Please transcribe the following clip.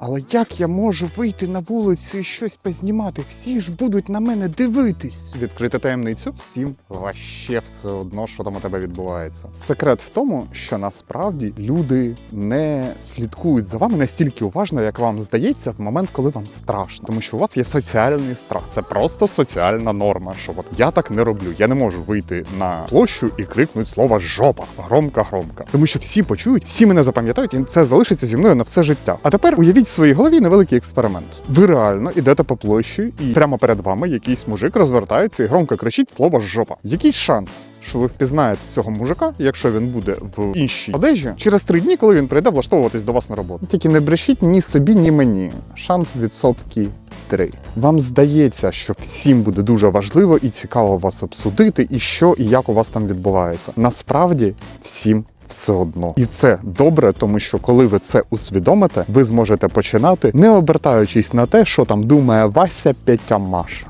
Але як я можу вийти на вулицю і щось познімати? Всі ж будуть на мене дивитись. Відкрити таємницю всім ваще все одно, що там у тебе відбувається. Секрет в тому, що насправді люди не слідкують за вами настільки уважно, як вам здається, в момент, коли вам страшно. Тому що у вас є соціальний страх. Це просто соціальна норма. Що от я так не роблю. Я не можу вийти на площу і крикнути слово жопа громко-громко. Тому що всі почують, всі мене запам'ятають, і це залишиться зі мною на все життя. А тепер уявіть своїй голові невеликий експеримент. Ви реально ідете по площі, і прямо перед вами якийсь мужик розвертається і громко кричить слово жопа. Який шанс? Що ви впізнаєте цього мужика, якщо він буде в іншій одежі, через три дні, коли він прийде влаштовуватись до вас на роботу. Тільки не брешіть ні собі, ні мені. Шанс відсотки три. Вам здається, що всім буде дуже важливо і цікаво вас обсудити, і що і як у вас там відбувається. Насправді всім. Все одно, і це добре, тому що коли ви це усвідомите, ви зможете починати, не обертаючись на те, що там думає Вася Петя Маша.